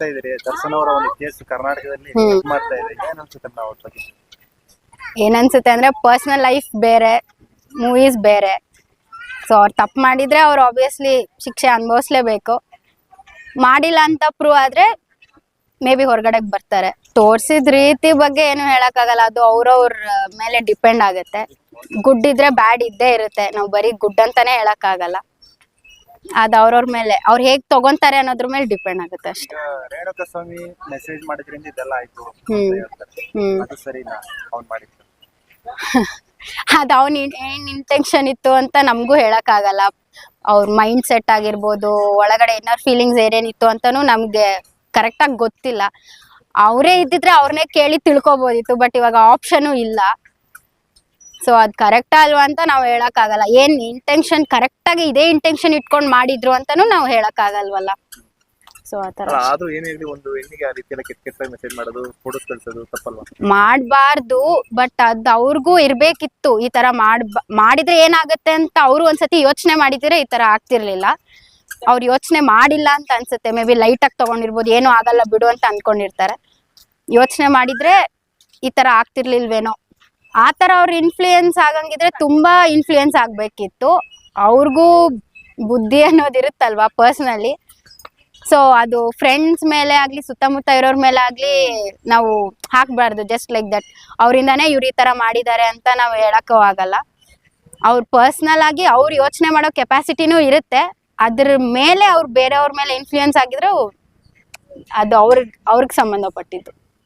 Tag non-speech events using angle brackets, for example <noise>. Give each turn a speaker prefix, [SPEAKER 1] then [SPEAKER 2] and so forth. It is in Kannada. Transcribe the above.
[SPEAKER 1] ನೋಡ್ತಾ ಇದ್ರಿ ದರ್ಶನ್ ಅವರ ಒಂದು ಕೇಸ್ ಕರ್ನಾಟಕದಲ್ಲಿ. ಮಾಡ್ತಾ ಇದೆ ಏನ್ ಅನ್ಸುತ್ತೆ ನಾವು ಅವ್ರ ಬಗ್ಗೆ?
[SPEAKER 2] ಏನನ್ಸುತ್ತೆ ಅಂದ್ರೆ ಪರ್ಸನಲ್ ಲೈಫ್ ಬೇರೆ ಮೂವೀಸ್ ಬೇರೆ. ಸೊ ಅವ್ರು ತಪ್ಪು ಮಾಡಿದ್ರೆ ಅವ್ರು ಆಬ್ವಿಯಸ್ಲಿ ಶಿಕ್ಷೆ ಅನುಭವಿಸ್ಲೇಬೇಕು. ಮಾಡಿಲ್ಲ ಅಂತ ಪ್ರೂವ್ ಆದ್ರೆ ಮೇ ಬಿ ಹೊರಗಡೆಗೆ ಬರ್ತಾರೆ. ತೋರ್ಸಿದ ರೀತಿ ಬಗ್ಗೆ ಏನು ಹೇಳಕ್ಕಾಗಲ್ಲ. ಅದು ಅವ್ರವ್ರ ಮೇಲೆ ಡಿಪೆಂಡ್ ಆಗುತ್ತೆ. ಗುಡ್ ಇದ್ರೆ ಬ್ಯಾಡ್ ಇದ್ದೇ ಇರುತ್ತೆ. ನಾವು ಬರೀ ಗುಡ್ ಅಂತಾನೆ ಹೇಳಕ್ಕಾಗಲ್ಲ. ಅದು ಅವ್ರವ್ರ ಮೇಲೆ ಅವ್ರು ಹೇಗ್ ತಗೊಂತಾರೆ ಅನ್ನೋದ್ರ ಮೇಲೆ ಡಿಪೆಂಡ್ ಆಗುತ್ತೆ ಅಷ್ಟೇ.
[SPEAKER 1] ಈಗ ರೇಣುಕಾ ಸ್ವಾಮಿ ಮೆಸೇಜ್ ಮಾಡಿದ್ರಿಂದ ಇದೆಲ್ಲ ಆಯ್ತು
[SPEAKER 2] ಹ್ಮ್. ಹ್ಮ್.
[SPEAKER 1] ಅದು ಸರಿನಾ ಅವ್ನ್ ಮಾಡಿದ್ದು? <laughs>
[SPEAKER 2] ಅದು ಅವ್ನ ಏನ್ ಇಂಟೆನ್ಷನ್ ಇತ್ತು ಅಂತ ನಮಗೂ ಹೇಳಕ್ಕಾಗಲ್ಲ. ಅವ್ರ ಮೈಂಡ್ ಸೆಟ್ ಆಗಿರ್ಬೋದು ಒಳಗಡೆ ಏನಾರ ಫೀಲಿಂಗ್ಸ್ ಏನೇನಿತ್ತು ಅಂತಾನು ನಮ್ಗೆ ಕರೆಕ್ಟ್ ಆಗಿ ಗೊತ್ತಿಲ್ಲ. ಅವರೇ ಇದ್ದಿದ್ರೆ ಅವ್ರನ್ನೇ ಕೇಳಿ ತಿಳ್ಕೊಬೋದಿತ್ತು ಬಟ್ ಇವಾಗ ಆಪ್ಷನು ಇಲ್ಲ. ಸೊ ಅದ್ ಕರೆಕ್ಟಾ ಅಲ್ವಾ ಅಂತ ನಾವು ಹೇಳಕ್ಕಾಗಲ್ಲ. ಏನ್ ಇಂಟೆನ್ಷನ್ ಕರೆಕ್ಟ್ ಆಗಿ ಇದೇ ಇಂಟೆನ್ಷನ್ ಇಟ್ಕೊಂಡ್ ಮಾಡಿದ್ರು ಅಂತಾನು ನಾವು ಹೇಳಕ್ಕಾಗಲ್ವಲ್ಲ. ಸೊ ಆತರ
[SPEAKER 1] ಆದ್ರೂ ಏನೇ ಇರ್ಲಿ ಒಂದು ಹೆಣ್ಣಿಗೆ ಆ ರೀತಿ ಎಲ್ಲ ಕೆಟ್ಟ ಕೆಟ್ಟ ಮೆಸೇಜ್ ಮಾಡೋದು ಫೋಟೋಸ್ ಕಳ್ಸೋದು ತಪ್ಪಲ್ವಾ?
[SPEAKER 2] ಮಾಡಬಾರ್ದು ಬಟ್ ಅದ್ ಅವ್ರಿಗೂ ಇರ್ಬೇಕಿತ್ತು. ಈ ತರ ಮಾಡ್ ಮಾಡಿದ್ರೆ ಏನಾಗುತ್ತೆ ಅಂತ ಅವರು ಒಂದ್ಸತಿ ಯೋಚನೆ ಮಾಡಿದ್ರೆ ಈ ತರ ಆಗ್ತಿರ್ಲಿಲ್ಲ. ಅವ್ರು ಯೋಚನೆ ಮಾಡಿಲ್ಲ ಅಂತ ಅನ್ಸುತ್ತೆ. ಮೇ ಬಿ ಲೈಟ್ ಆಗಿ ತಗೊಂಡಿರ್ಬೋದು ಏನೂ ಆಗಲ್ಲ ಬಿಡು ಅಂತ ಅನ್ಕೊಂಡಿರ್ತಾರೆ. ಯೋಚನೆ ಮಾಡಿದ್ರೆ ಈ ತರ ಆಗ್ತಿರ್ಲಿಲ್ವೇನೋ. ಆ ತರ ಅವ್ರ ಇನ್ಫ್ಲೂಯೆನ್ಸ್ ಆಗಂಗಿದ್ರೆ ತುಂಬಾ ಇನ್ಫ್ಲೂಯೆನ್ಸ್ ಆಗ್ಬೇಕಿತ್ತು. ಅವ್ರಿಗೂ ಬುದ್ಧಿ ಅನ್ನೋದು ಇರುತ್ತಲ್ವಾ ಪರ್ಸ್ನಲಿ ಸೊ ಅದು ಫ್ರೆಂಡ್ಸ್ ಮೇಲೆ ಆಗ್ಲಿ, ಸುತ್ತಮುತ್ತ ಇರೋರ್ ಮೇಲೆ ಆಗ್ಲಿ ನಾವು ಹಾಕ್ಬಾರ್ದು ಜಸ್ಟ್ ಲೈಕ್ ದಟ್ ಅವರಿಂದಾನೇ ಇವ್ರು ಈ ತರ ಮಾಡಿದ್ದಾರೆ ಅಂತ ನಾವು ಹೇಳಕ್ಕೂ ಆಗಲ್ಲ. ಅವ್ರ ಪರ್ಸ್ನಲ್ ಆಗಿ ಅವ್ರು ಯೋಚನೆ ಮಾಡೋ ಕೆಪಾಸಿಟಿನೂ ಇರುತ್ತೆ. ಅದ್ರ ಮೇಲೆ ಅವ್ರು ಬೇರೆಯವ್ರ ಮೇಲೆ ಇನ್ಫ್ಲೂಯೆನ್ಸ್ ಆಗಿದ್ರು ಅದು ಅವ್ರಿಗೆ ಅವ್ರಿಗೆ ಸಂಬಂಧಪಟ್ಟಿದ್ದು.